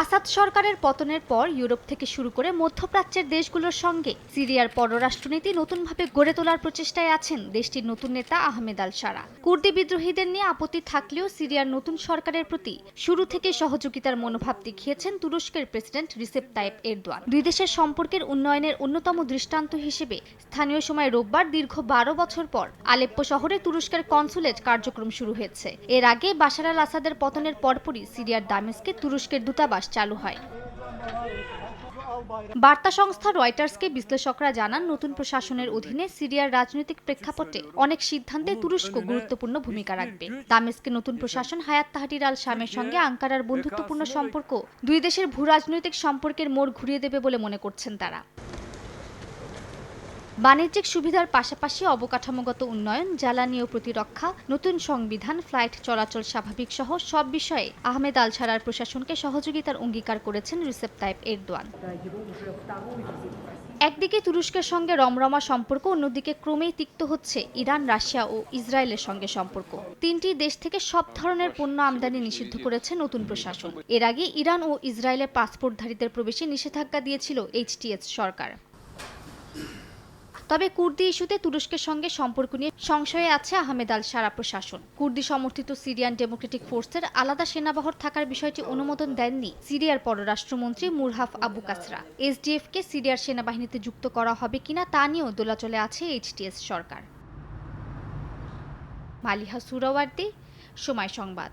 আসাদ সরকারের পতনের পর ইউরোপ থেকে শুরু করে মধ্যপ্রাচ্যের দেশগুলোর সঙ্গে সিরিয়ার পররাষ্ট্রনীতি নতুনভাবে গড়ে তোলার প্রচেষ্টায় আছেন দেশটির নতুন নেতা আহমেদ আল সারা। কুর্দি বিদ্রোহীদের নিয়ে আপত্তি থাকলেও সিরিয়ার নতুন সরকারের প্রতি শুরু থেকে সহযোগিতার মনোভাব দেখিয়েছেন তুরস্কের প্রেসিডেন্ট রিসেপ তাইপ এরদোয়ান। দুই দেশের সম্পর্কের উন্নয়নের অন্যতম দৃষ্টান্ত হিসেবে স্থানীয় সময় রোববার দীর্ঘ বারো বছর পর আলেপ্পো শহরে তুরস্কের কনসুলেট কার্যক্রম শুরু হয়েছে। এর আগে বাশার আল আসাদের পতনের পরপরই সিরিয়ার দামেস্কে তুরস্কের দূতাবাস চালু হয়। বার্তা সংস্থা রয়টার্সকে বিশ্লেষকরা জানান, নতুন প্রশাসনের অধীনে সিরিয়ার রাজনৈতিক প্রেক্ষাপটে অনেক সিদ্ধান্তে তুরস্ক গুরুত্বপূর্ণ ভূমিকা রাখবে। দামেস্কে নতুন প্রশাসন হায়াত তাহারির আল শামের সঙ্গে আঙ্কারার বন্ধুত্বপূর্ণ সম্পর্ক। দুই দেশের ভূ রাজনৈতিক সম্পর্কের মোড় ঘুরিয়ে দেবে বলে মনে করছেন তারা। বাণিজ্যিক সুবিধার পাশাপাশি অবকাঠামোগত উন্নয়ন জ্বালানি ও প্রতিরক্ষা, নতুন সংবিধান, ফ্লাইট চলাচল স্বাভাবিক সহ সব বিষয়ে আহমেদ আল সারার প্রশাসনকে সহযোগিতার অঙ্গীকার করেছেন রিসেপ তাইপ এরদোয়ান। একদিকে তুরস্কের সঙ্গে রমরমা সম্পর্ক, অন্যদিকে ক্রমেই তিক্ত হচ্ছে ইরান, রাশিয়া ও ইসরায়েলের সঙ্গে সম্পর্ক। তিনটি দেশ থেকে সব ধরনের পণ্য আমদানি নিষিদ্ধ করেছে নতুন প্রশাসন। এর আগে ইরান ও ইসরায়েলের পাসপোর্টধারীদের প্রবেশে নিষেধাজ্ঞা দিয়েছিল এইচটিএস সরকার। তবে কুর্দি ইস্যুতে তুরস্কের সঙ্গে সম্পর্ক নিয়ে সংশয়ে আছে আহমেদ আল সারা প্রশাসন। কুর্দি সমর্থিত সিরিয়ান ডেমোক্রেটিক ফোর্সের আলাদা সেনাবহর থাকার বিষয়টি অনুমোদন দেননি সিরিয়ার পররাষ্ট্রমন্ত্রী মুরহাফ আবু কাসরা। এসডিএফ কে সিরিয়ার সেনাবাহিনীতে যুক্ত করা হবে কিনা তা নিয়েও দোলাচলে আছে এইচটিএস সরকার। মালিহা সুরাওয়ার্দি, সময় সংবাদ।